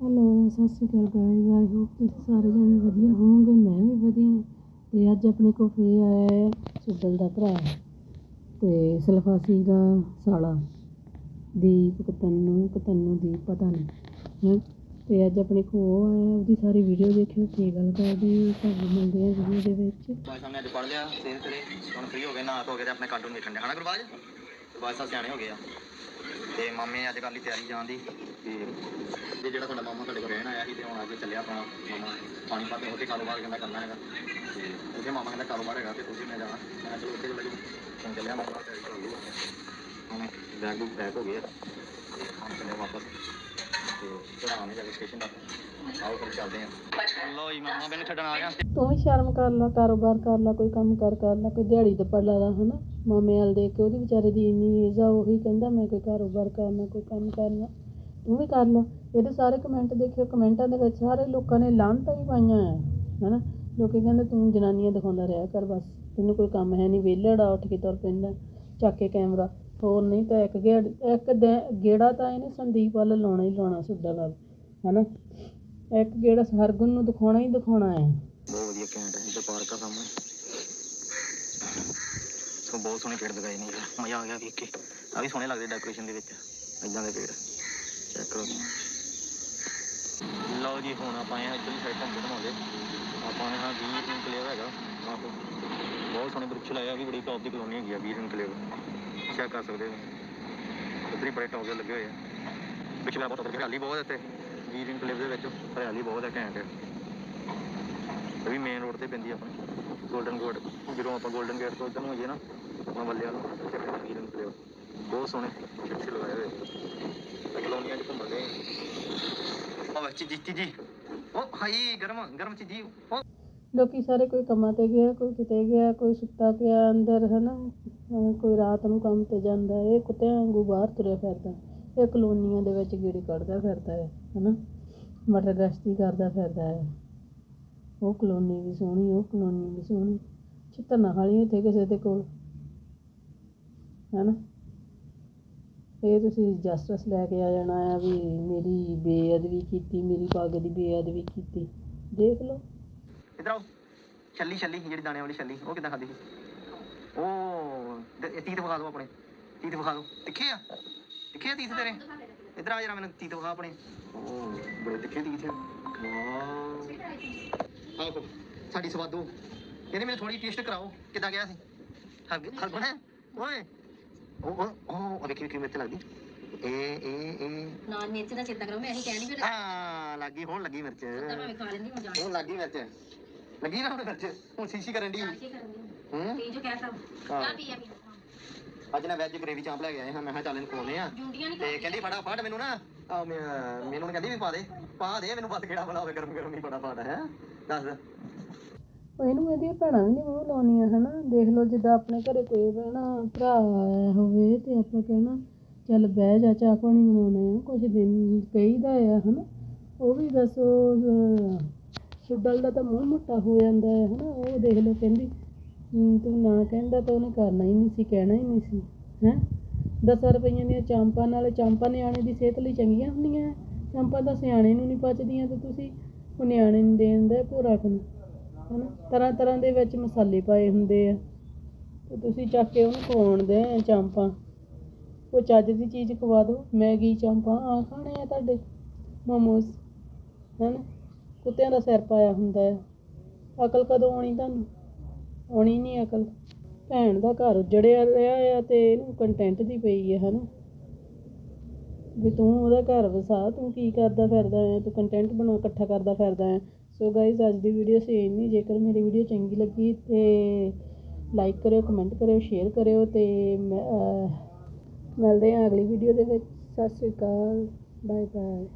Hello, ਸਤਿ ਸ਼੍ਰੀ ਅਕਾਲ guys I hope ਤੁਸੀਂ ਸਾਰੇ ਜਣੇ ਵਧੀਆ ਹੋਵੋਗੇ, ਮੈਂ ਵੀ ਵਧੀਆ ਤੇ ਅੱਜ ਆਪਣੇ ਕੋਲ ਫੇ ਆਇਆ ਹੈ ਸੁੱਡਲ ਦਾ ਭਰਾ ਤੇ ਸਲਫਾਸੀ ਦਾ ਸਾਲਾ, ਦੀਪ ਕਤਨੂ ਕਤਨੂ ਦੀਪ ਪਤਾ ਨਹੀਂ ਹੈਂ। ਤੇ ਅੱਜ ਆਪਣੇ ਕੋਲ ਉਹ ਆਇਆ, ਉਹਦੀ ਸਾਰੀ ਵੀਡੀਓ ਦੇਖਿਓ, ਕੀ ਗੱਲ ਕਰਦੀ ਤੁਹਾਨੂੰ ਮਿਲਦੇ ਆ ਵੀਡੀਓ ਦੇ ਵਿੱਚ। ਬਾਈ ਸਾਹਿਬ ਅੱਜ ਪੜ੍ਹ ਲਿਆ ਸੇਲ ਕਰੇ ਹੁਣ ਫ੍ਰੀ ਹੋ ਗਏ, ਨਹਾ ਧੋ ਕੇ ਤੇ ਆਪਣੇ ਕਾਰਟੂਨ ਦੇਖਣ ਦੇ ਹਨਾ ਗੁਰਬਾਜ ਬਾਈ ਸਾਹਿਬ ਸਿਆਣੇ ਹੋ ਗਏ ਆ। ਤੇ ਮਾਮੇ ਅੱਜ ਕੱਲ੍ਹ ਦੀ ਤਿਆਰੀ ਜਾਣ ਦੀ ਤੇ ਤੇ ਜਿਹੜਾ ਤੁਹਾਡਾ ਮਾਮਾ ਤੁਹਾਡੇ ਕੋਲ ਰਹਿਣ ਆਇਆ ਸੀ ਤੇ ਹੁਣ ਅੱਗੇ ਚੱਲਿਆ ਆਪਣਾ ਮਾਮਾ ਪਾਣੀ ਪਾ ਕੇ ਉਹਦੇ ਕਾਰੋਬਾਰ ਕਹਿੰਦਾ ਕਰਨਾ ਹੈਗਾ। ਤੇ ਉਹਦੇ ਮਾਮਾ ਕਹਿੰਦਾ ਕਾਰੋਬਾਰ ਹੈਗਾ ਤੇ ਤੁਸੀਂ ਮੈਂ ਜਾਣਾ। ਮੈਂ ਕਿਹਾ ਚਲੋ ਉੱਥੇ ਚੱਲ ਜੀ ਚੱਲਿਆ ਮਾਮਾ ਤਿਆਰੀ ਕਰ ਲਈ ਹੁਣ ਬੈਗ ਬੁੱਕ ਹੋ ਗਏ ਆ। ਤੇ ਹੁਣ ਚੱਲਿਆ ਵਾਪਸ। ਤੇ ਚੜਾਉਣੇ ਜਾ ਕੇ ਸਟੇਸ਼ਨ ਤੱਕ। ਆਓ ਫਿਰ ਚੱਲਦੇ ਆ ਲੋ ਜੀ ਮਾਮਾ ਮੈਨੂੰ ਛੱਡਣ ਆ ਗਿਆ। ਤੂੰ ਵੀ ਸ਼ਰਮ ਕਰ ਲਾ ਕਾਰੋਬਾਰ ਕਰ ਲਾ ਕੋਈ ਕੰਮ ਕਰ ਕਰ ਲਾ ਕੋਈ ਦਿਹਾੜੀ ਤੇ ਪੜ ਲਾ ਹਨਾ? ਮਾਮੇ ਵਾਲ ਦੇਖ ਕੇ ਉਹਦੀ ਵਿਚਾਰੇ ਦੀ ਇੰਨੀ ਏਜ ਆ ਉਹੀ ਕਹਿੰਦਾ ਮੈਂ ਕੋਈ ਕਾਰੋਬਾਰ ਕਰਨਾ ਕੋਈ ਕੰਮ ਕਰਨਾ। ਤੂੰ ਵੀ ਕਰ ਲਾ। ਇਹਦੇ ਸਾਰੇ ਕਮੈਂਟ ਦੇਖਿਓ ਕਮੈਂਟਾਂ ਦੇ ਵਿੱਚ ਸਾਰੇ ਲੋਕਾਂ ਨੇ ਲਾਂਤਾਂ ਹੀ ਪਾਈਆਂ ਆ ਹਨਾ? ਲੋਕੀ ਕਹਿੰਦੇ ਤੂੰ ਜਨਾਨੀਆਂ ਦਿਖਾਉਂਦਾ ਰਿਹਾ ਕਰ ਬਸ ਤੈਨੂੰ ਕੋਈ ਕੰਮ ਹੈ ਨਹੀਂ ਵਿਹਲੜਾ ਉੱਠ ਕੇ ਤੁਰ ਪੈਂਦਾ ਚੱਕ ਕੇ ਕੈਮਰਾ ਹੋਰ ਨਹੀਂ ਤਾਂ ਇੱਕ ਗੇੜ ਇੱਕ ਦੇ- ਗੇੜਾ ਤਾਂ ਇਹਨੇ ਸੰਦੀਪ ਵੱਲ ਲਾਉਣਾ ਹੀ ਲਾਉਣਾ ਸੁੱਡਾ ਨਾਲ ਹਨਾ? ਇੱਕ ਗੇੜਾ ਹਰਗੁਣ ਨੂੰ ਦਿਖਾਉਣਾ ਹੀ ਦਿਖਾਉਣਾ ਹੈ। ਬਹੁਤ ਵਧੀਆ ਕੈਂਟ ਹੈ ਪਾਰਕ ਆ ਸਾਹਮਣੇ। ਸੋ ਬਹੁਤ ਸੋਹਣੇ ਪੇੜ ਲਗਾਏ ਨੇ ਯਾਰ ਮਜ਼ਾ ਆ ਗਿਆ ਵੇਖ ਕੇ। ਆ ਵੀ ਸੋਹਣੇ ਲੱਗਦੇ ਡੈਕੋਰੇਸ਼ਨ ਦੇ ਵਿੱਚ, ਇਦਾਂ ਦੇ ਪੇੜ। ਚੈੱਕ ਕਰੋ। ਲਓ ਜੀ, ਹੁਣ ਆਪਾਂ ਇਹ ਇੱਧਰਲੀ ਸਾਈਡ ਤੋਂ ਬਣਾਉਂਦੇ। ਆਪਾਂ ਨੇ ਹਾਂ 20 ਇਨਕਲੇਵ ਹੈਗਾ। ਆਹੋ ਬਹੁਤ ਸੋਹਣੇ ਬਰੁਕਸ਼ ਲਾਇਆ ਵੀ ਬੜੀ ਟੌਪ ਦੀ ਕਲੋਨੀ ਹੈਗੀ ਆ 20 ਇਨਕਲੇਵ ਚੈੱਕ ਕਰ ਸਕਦੇ ਹੋ। ਉੱਧਰ ਬੜੇ ਟੌਪ ਦੇ ਲੱਗੇ ਹੋਏ ਆ। ਪਿਛਲਾ ਬਹੁਤ ਹਰਿਆਲੀ ਬਹੁਤ ਇੱਥੇ। 20 ਇਨਕਲੇਵ ਦੇ ਵਿੱਚ ਹਰਿਆਲੀ ਬਹੁਤ ਹੈ ਘੈਂਟ। ਇਹ ਵੀ ਮੇਨ ਰੋਡ ਤੇ ਪੈਂਦੀ ਆਪਣੀ। 골ਡਨ ਗੋਡ ਜਦੋਂ ਆਪਾਂ 골ਡਨ ਗੇਟ ਤੋਂ ਇੱਧਰ ਨੂੰ ਆਈਏ ਨਾ, ਆਪਾਂ ਵੱਲੇ ਵਾਲ ਚੱਕਰ ਵੀਰਨ ਪਲੇਅਰ ਬਹੁਤ ਸੋਹਣੇ ਪਿੱਛੇ ਲਗਾਏ ਹੋਏ। ਕਲੋਨੀਆਂ 'ਚ ਘੁੰਮਣ ਗਏ ਉਹ ਚੀਜੀ ਚੀਜੀ। ਉਹ ਹਾਈ, ਗਰਮ ਗਰਮ ਚੀਜੀ। ਉਹ ਲੋਕੀ ਸਾਰੇ ਕੋਈ ਕੰਮਾਂ ਤੇ ਗਿਆ, ਕੋਈ ਕਿਤੇ ਗਿਆ, ਕੋਈ ਸੁੱਤਾ ਪਿਆ ਅੰਦਰ, ਹਨਾ? ਕੋਈ ਰਾਤ ਨੂੰ ਕੰਮ ਤੇ ਜਾਂਦਾ, ਇਹ ਕੁੱਤਿਆਂ ਵਾਂਗੂ ਬਾਹਰ ਤੁਰਿਆ ਫਿਰਦਾ। ਇਹ ਕਲੋਨੀਆਂ ਦੇ ਵਿੱਚ ਗੇੜੀ ਕੱਢਦਾ ਫਿਰਦਾ ਹੈ, ਹਨਾ? ਮਟਰ ਗਸ਼ਤੀ ਕਰਦਾ ਫਿਰਦਾ ਹੈ। ਉਹ ਕਲੋਨੀ ਵੀ ਸੋਹਣੀ, ਉਹ ਕਲੋਨੀ ਵੀ ਸੋਹਣੀ। ਚਿੱਤਰ ਨਾ ਇੱਥੇ ਕਿਸੇ ਦੇ ਕੋਲ, ਹਨਾ? ਇਹ ਤੁਸੀਂ ਜਸਟਿਸ ਲੈ ਕੇ ਆ ਜਾਣਾ ਆ ਵੀ ਮੇਰੀ ਬੇਅਦਬੀ ਕੀਤੀ, ਮੇਰੀ ਪੱਗ ਦੀ ਬੇਅਦਬੀ ਕੀਤੀ। ਦੇਖ ਲਓ। ਇਧਰ ਆਓ। ਛੱਲੀ ਛੱਲੀ, ਜਿਹੜੀ ਦਾਣੇ ਵਾਲੀ ਛੱਲੀ, ਉਹ ਕਿੱਦਾਂ ਖਾਦੀ ਸੀ? ਉਹ ਦ- ਇਹ ਤੀਤ ਵਿਖਾ ਦਿਓ ਆਪਣੇ। ਤੀਤ ਵਿਖਾ ਦਿਓ। ਤਿੱਖੇ ਆ। ਤਿੱਖੇ ਤੀਤ ਤੇਰੇ? ਇਧਰ ਆ ਜਰਾ ਮੈਨੂੰ ਤੀਤ ਵਿਖਾ ਆਪਣੇ। ਉਹ ਬੜੇ ਤਿੱਖੇ ਆ। ਵਾਹ। ਆਓ ਸਾਡੀ ਸਵਾਦੋ। ਇਹਨੇ ਮੈਨੂੰ ਥੋੜੀ ਟੇਸਟ ਕਰਾਓ ਕਿੱਦਾਂ ਗਿਆ ਸੀ? ਹਰ ਹਰ ਗੁਣਾ ਓਏ। ਉਹ ਉਹ ਉਹ ਵੇਖੀ ਵੇਖੀ ਮਿਰਚ ਲੱਗਦੀ। ਇਹ ਇਹ ਇਹ ਨਾਲ ਮਿਰਚ ਦਾ ਚੇਤਾ ਕਰੋ ਮੈਂ ਇਹੀ ਕਹਿਣੀ ਫਿਰ ਆ ਲੱਗੀ ਹੁਣ ਲੱਗੀ ਮਿਰਚ। ਤਾਂ ਮੈਂ ਖਾ ਲੈਂਦੀ ਹੁਣ ਜਾ ਹੁਣ ਲੱਗੀ ਮਿਰਚ। ਲੱਗੀ ਨਾ ਹੁਣ ਮਿਰਚ? ਹੁਣ ਸ਼ੀਸ਼ੀ ਕਰਨ ਦੀ ਕੀ ਹੂੰ। ਪੀ ਜੋ ਕਹਿ ਸਭ ਹਾਂ। ਚਾਹ ਪੀ ਆ ਪੀ ਅੱਜ ਨਾ ਵੈਜ ਗ੍ਰੇਵੀ ਚਾਂਪ ਲੈ ਕੇ ਆਏ ਹਾਂ। ਮੈਂ ਕਿਹਾ ਚੱਲ ਇਹਨੂੰ ਖਵਾਉਂਦੇ ਆ ਜੁੰਡੀਆਂ ਨਹੀਂ ਤੇ ਕਹਿੰਦੀ ਫਟਾਫਟ ਮੈਨੂੰ ਨਾ ਆਹ ਮੈਂ- ਮੈਨੂੰ ਕਹਿੰਦੀ ਵੀ ਪਾ ਦੇ। ਪਾ ਦੇ ਮੈਨੂੰ ਬਸ ਕਿਹੜਾ ਬਣਾਵੇ ਗਰਮ ਗਰਮ ਹੀ ਫਟਾਫਟ ਹੈ? ਦੱਸ। ਉਹ ਇਹਨੂੰ ਇਹਦੀਆਂ ਭੈਣਾਂ ਵੀ ਨਹੀਂ ਮੂੰਹ ਲਾਉਣੀਆਂ ਹਨਾ? ਦੇਖ ਲਓ ਜਿੱਦਾਂ ਆਪਣੇ ਘਰੇ ਕੋਈ ਭੈਣਾ ਭਰਾ ਆਇਆ ਹੋਵੇ ਤੇ ਆਪਾਂ ਕਹਿਣਾ ਚੱਲ ਬਹਿ ਜਾ ਚਾਹ ਪਾਣੀ ਬਣਾਉਣੇ ਆ। ਕੁਝ ਦਿਨ ਕਹੀਦਾ ਆ ਹਨਾ? ਉਹ ਵੀ ਦੱਸੋ ਸੁੱਡਲ ਦਾ ਤਾਂ ਮੂੰਹ ਮੋਟਾ ਹੋ ਜਾਂਦਾ ਹੈ ਹਨਾ? ਉਹ ਦੇਖ ਲਓ ਕਹਿੰਦੀ ਤੂੰ ਨਾ ਕਹਿੰਦਾ ਤਾਂ ਉਹਨੇ ਕਰਨਾ ਹੀ ਨਹੀਂ ਸੀ, ਕਹਿਣਾ ਹੀ ਨਹੀਂ ਸੀ, ਹੈ? ਦਸ ਰੁਪਈਆਂ ਦੀਆਂ ਚਾਂਪਾਂ, ਨਾਲ ਚਾਂਪਾਂ ਨਿਆਣੇ ਦੀ ਸਿਹਤ ਲਈ ਚੰਗੀਆਂ ਹੁੰਦੀਆਂ ਚਾਂਪਾਂ ਤਾਂ ਸਿਆਣੇ ਨੂੰ ਨਹੀਂ ਪਚਦੀਆਂ ਤੇ ਤੁਸੀਂ ਉਹ ਨਿਆਣੇ ਨੂੰ ਦੇਣ ਦੇ ਭੋਰਾ ਨੂੰ ਹਨਾ? ਤਰ੍ਹਾਂ ਤਰ੍ਹਾਂ ਦੇ ਵਿੱਚ ਮਸਾਲੇ ਪਾਏ ਹੁੰਦੇ ਆ। ਤੇ ਤੁਸੀਂ ਚੱਕ ਕੇ ਉਹਨੂੰ ਖਵਾਉਣ ਦੇ ਚਾਂਪਾਂ। ਉਹ ਚੱਜ ਦੀ ਚੀਜ਼ ਖਵਾ ਦਿਓ ਮੈਗੀ ਚਾਂਪਾਂ ਆ ਖਾਣੇ ਆ ਤੁਹਾਡੇ, ਮੋਮੋਸ, ਹਨਾ? ਕੁੱਤਿਆਂ ਦਾ ਸਿਰ ਪਾਇਆ ਹੁੰਦਾ ਹੈ ਅਕਲ ਕਦੋਂ ਆਉਣੀ ਤੁਹਾਨੂੰ? ਆਉਣੀ ਨਹੀਂ ਅਕਲ। ਭੈਣ ਦਾ ਘਰ ਉਜੜਿਆ ਰਿਹਾ ਆ ਤੇ ਇਹਨੂੰ ਕੰਟੈਂਟ ਦੀ ਪਈ ਹੈ ਹਨਾ? ਵੀ ਤੂੰ ਉਹਦਾ ਘਰ ਵਸਾ ਤੂੰ ਕੀ ਕਰਦਾ ਫਿਰਦਾ ਹੈ ਤੂੰ ਕੰਟੈਂਟ ਬਣਾ ਇਕੱਠਾ ਕਰਦਾ ਫਿਰਦਾ ਹੈ ਸੋ ਗਾਇਜ਼ ਅੱਜ ਦੀ ਵੀਡੀਓ ਸੇ ਇੰਨੀ। ਜੇਕਰ ਮੇਰੀ ਵੀਡੀਓ ਚੰਗੀ ਲੱਗੀ ਤੇ ਲਾਈਕ ਕਰਿਓ ਕਮੈਂਟ ਕਰਿਓ ਸ਼ੇਅਰ ਕਰਿਓ ਤੇ ਮੈਂ, ਮਿਲਦੇ ਹਾਂ ਅਗਲੀ ਵੀਡੀਓ ਦੇ ਵਿੱਚ। ਸਤਿ ਸ਼੍ਰੀ ਅਕਾਲ। Bye bye